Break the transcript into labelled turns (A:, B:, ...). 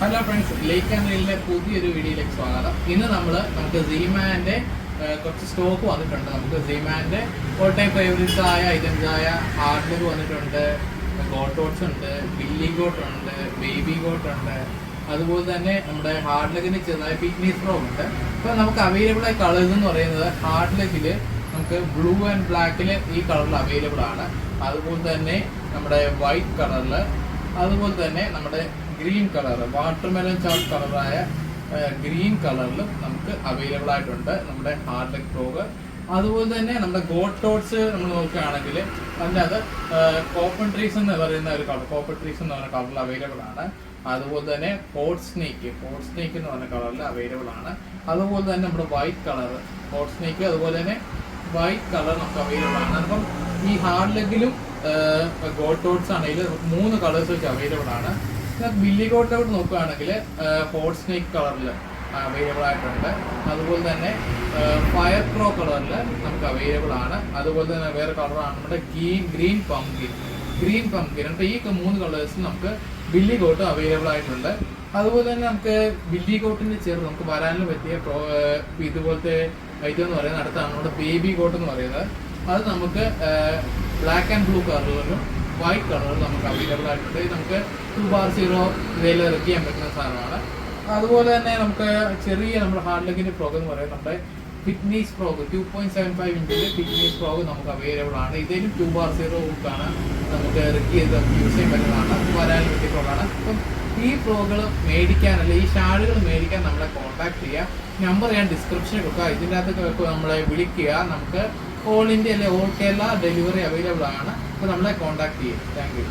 A: Hello friends ലേക്ക് റീലിന്റെ പുതിയൊരു വീഡിയോയിലേക്ക് സ്വാഗതം. ഇന്ന് നമ്മൾ നമുക്ക് സീമാന്റെ കുറച്ച് സ്റ്റോക്ക് വന്നിട്ടുണ്ട്. നമുക്ക് സീമാന്റെ ഓൾ ടൈം ഫേവറേറ്റ്സ് ആയ ഐറ്റംസ് ആയ ഹാർഡ്ലർ വന്നിട്ടുണ്ട് ഗോട്ടോട്ട്സ് ഉണ്ട് ബില്ലി ഗോട്ട് ഉണ്ട് ബേബി ഗോട്ട് ഉണ്ട്. അതുപോലെ തന്നെ നമ്മുടെ ഹാർഡ് ലെഗിന് ചെറുതായ പിക്നിക് ഫ്രോ ഉണ്ട്. അപ്പോൾ നമുക്ക് അവൈലബിൾ ആയ കളേഴ്സ് എന്ന് പറയുന്നത് ഹാർഡ് നമുക്ക് ബ്ലൂ ആൻഡ് ബ്ലാക്കിൽ ഈ കളറിൽ അവൈലബിൾ ആണ്. അതുപോലെ തന്നെ നമ്മുടെ വൈറ്റ് കളറിൽ അതുപോലെ തന്നെ നമ്മുടെ ഗ്രീൻ കളർ വാട്ടർമെലൺ ചാർട്ട് കളറായ ഗ്രീൻ കളറിൽ നമുക്ക് അവൈലബിൾ ആയിട്ടുണ്ട് നമ്മുടെ ഹാർഡ് പ്രോഗ് അതുപോലെ തന്നെ നമ്മുടെ ഗോട്ട് ടോട്ട്സ് നമ്മൾ നോക്കുകയാണെങ്കിൽ അതിന്റെ അത് കോപ്പൺ ട്രീസ് എന്ന് പറയുന്ന ഒരു കളർ കോപ്പൺ ട്രീസ് എന്ന് പറയുന്ന കളറിൽ അവൈലബിൾ ആണ്. അതുപോലെ തന്നെ ഹോട്ട് സ്നേക്ക് ഹോട്ട് സ്നേക്ക് എന്ന് പറഞ്ഞ കളറിൽ അവൈലബിൾ ആണ്. അതുപോലെ തന്നെ നമ്മുടെ വൈറ്റ് കളർ ഹോട്ട് സ്നേക്ക്. അതുപോലെ തന്നെ വൈറ്റ് കളർ നമുക്ക് അവൈലബിൾ ആണ്. അപ്പം ഈ ഹാർഡ് ലെഗിലും ഗോൾഡ് ടോട്ട്സ് ആണെങ്കിൽ മൂന്ന് കളേഴ്സ് വെച്ച് അവൈലബിൾ ആണ്. ബില്ലി ഗോട്ട് ഔട്ട് നോക്കുകയാണെങ്കിൽ ഹോട്ട് സ്നേക്ക് കളറിൽ അവൈലബിൾ ആയിട്ടുണ്ട്. അതുപോലെ തന്നെ ഫയർ ക്രോ കളറിൽ നമുക്ക് അവൈലബിൾ ആണ്. അതുപോലെ തന്നെ വേറെ കളറാണ് നമ്മുടെ green green pumpkin green pumpkin അപ്പോൾ ഈ മൂന്ന് കളേഴ്സ് നമുക്ക് ബില്ലി കോട്ട് അവൈലബിൾ ആയിട്ടുണ്ട്. അതുപോലെ തന്നെ നമുക്ക് ബില്ലി കോട്ടിന്റെ ചേർന്ന് നമുക്ക് വരാനും പറ്റിയ ഇതുപോലത്തെ ഐറ്റം എന്ന് പറയുന്നത് അടുത്താണ് നമ്മുടെ ബേബി കോട്ട് എന്ന് പറയുന്നത്. അത് നമുക്ക് ബ്ലാക്ക് ആൻഡ് ബ്ലൂ കളറിലും വൈറ്റ് കളറിലും നമുക്ക് അവൈലബിൾ ആയിട്ടുണ്ട്. ഇത് നമുക്ക് ടു ബാർ സീറോ വില ഇറക്കിയാൻ പറ്റുന്ന സാധനമാണ്. അതുപോലെ തന്നെ നമുക്ക് ചെറിയ നമ്മുടെ ഹാർഡ് ലെഗിന്റെ പ്രോഗ് എന്ന് പറയുന്നത് നമ്മുടെ fitness frog two point seven five ഇഞ്ചിന്റെ thickness frog നമുക്ക് അവൈലബിൾ ആണ്. ഇതിലും ടു ബാർ സീറോ ആണ് നമുക്ക് ഇറക്കി ചെയ്ത് യൂസ് ചെയ്യാൻ പറ്റുന്നതാണ്. വരാൻ പറ്റിയ പ്രോഗാണ് അപ്പം ഈ പ്രോകൾ മേടിക്കാൻ അല്ലെ ഈ ഷാളുകൾ മേടിക്കാൻ നമ്മളെ കോൺടാക്ട് ചെയ്യാം. നമ്പർ ഞാൻ ഡിസ്ക്രിപ്ഷനിൽ കൊടുക്കുക ഇതിന്റെ അകത്ത് നമ്മളെ വിളിക്കുക. നമുക്ക് ഓൾ ഇന്ത്യ അല്ലെ ഓൾ കേരള ഡെലിവറി അവൈലബിൾ ആണ്. അപ്പോൾ നമ്മളെ കോൺടാക്ട് ചെയ്യും. Thank you